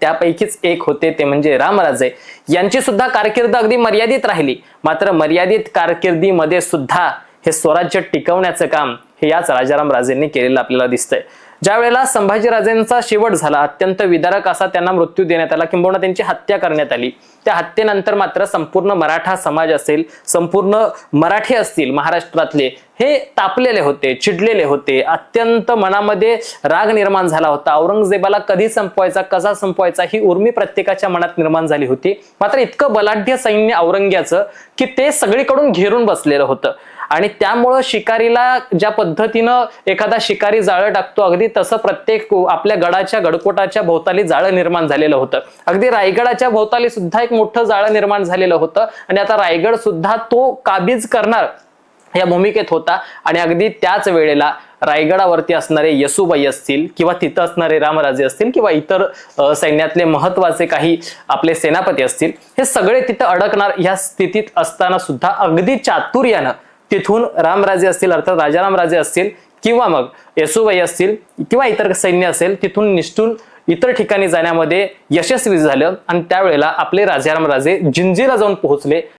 त्यापैकीच एक होते ते म्हणजे रामराजे. यांची सुद्धा कारकीर्द अगदी मर्यादित राहिली. मात्र मर्यादित कारकिर्दीमध्ये सुद्धा हे स्वराज्य टिकवण्याचं काम हे याच राजाराम राजेंनी केलेलं आपल्याला दिसतंय. ज्या वेळेला संभाजीराजेंचा शेवट झाला अत्यंत विदारक असा त्यांना मृत्यू देण्यात आला. किंबहुना त्यांची हत्या करण्यात आली. त्या हत्येनंतर मात्र संपूर्ण मराठा समाज असेल संपूर्ण मराठी असतील महाराष्ट्रातले हे तापलेले होते चिडलेले होते. अत्यंत मनामध्ये राग निर्माण झाला होता. औरंगजेबाला कधी संपवायचा कसा संपवायचा ही उर्मी प्रत्येकाच्या मनात निर्माण झाली होती. मात्र इतकं बलाढ्य सैन्य औरंग्याचं की ते सगळीकडून घेरून बसलेलं होतं. आणि त्यामुळं शिकारीला ज्या पद्धतीनं एखादा शिकारी जाळं टाकतो अगदी तसं प्रत्येक आपल्या गडाच्या गडकोटाच्या भोवताली जाळं निर्माण झालेलं होतं. अगदी रायगडाच्या भोवताली सुद्धा एक मोठं जाळं निर्माण झालेलं होतं. आणि आता रायगड सुद्धा तो काबीज करणार या भूमिकेत होता. आणि अगदी त्याच वेळेला रायगडावरती असणारे यसुबाई असतील किंवा तिथं असणारे रामराजे असतील किंवा इतर सैन्यातले महत्त्वाचे काही आपले सेनापती असतील हे सगळे तिथं अडकणार ह्या स्थितीत असताना सुद्धा अगदी चातुर्यानं तिथून रामराजे असतील अर्थात राजाराम राजे असतील किंवा मग येसुबाई असतील किंवा इतर सैन्य असेल तिथून निष्ठून इतर ठिकाणी जाण्यामध्ये यशस्वी झालं. आणि त्यावेळेला आपले राजाराम राजे जिंजीला जाऊन पोहोचले.